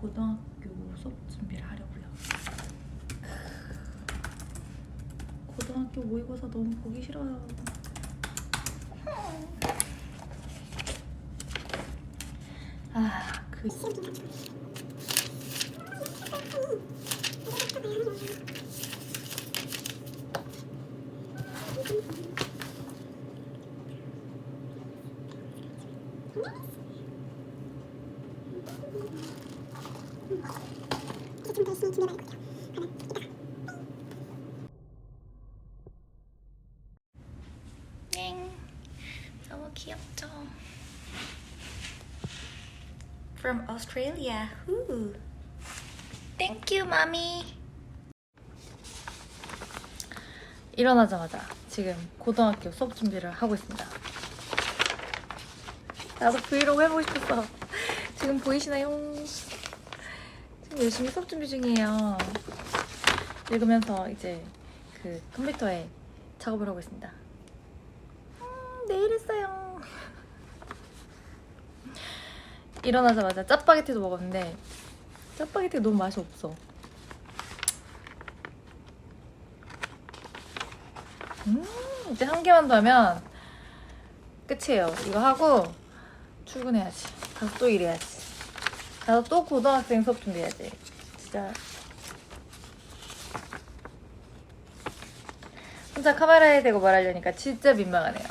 고등학교 수업 준비를 하려고요. 고등학교 모의고사 너무 보기 싫어요. 아, 그 좀더 열심히 준비해봐야 할것 같아요. 그러면 이따가 땡. 너무 귀엽죠? From Australia. Ooh. Thank you, mommy. 일어나자마자 지금 고등학교 수업 준비를 하고 있습니다. 나도 브이로그 해보고 싶었어. 지금 보이시나요? 열심히 수업 준비 중이에요. 읽으면서 이제 그 컴퓨터에 작업을 하고 있습니다. 음, 내일 했어요. 일어나자마자 짜파게티도 먹었는데 짜파게티가 너무 맛이 없어. 음, 이제 한 개만 더 하면 끝이에요. 이거 하고 출근해야지. 가서 또 일해야지. 가서 또 고등학생 수업 준비해야지. 진짜 혼자 카메라에 대고 말하려니까 진짜 민망하네요.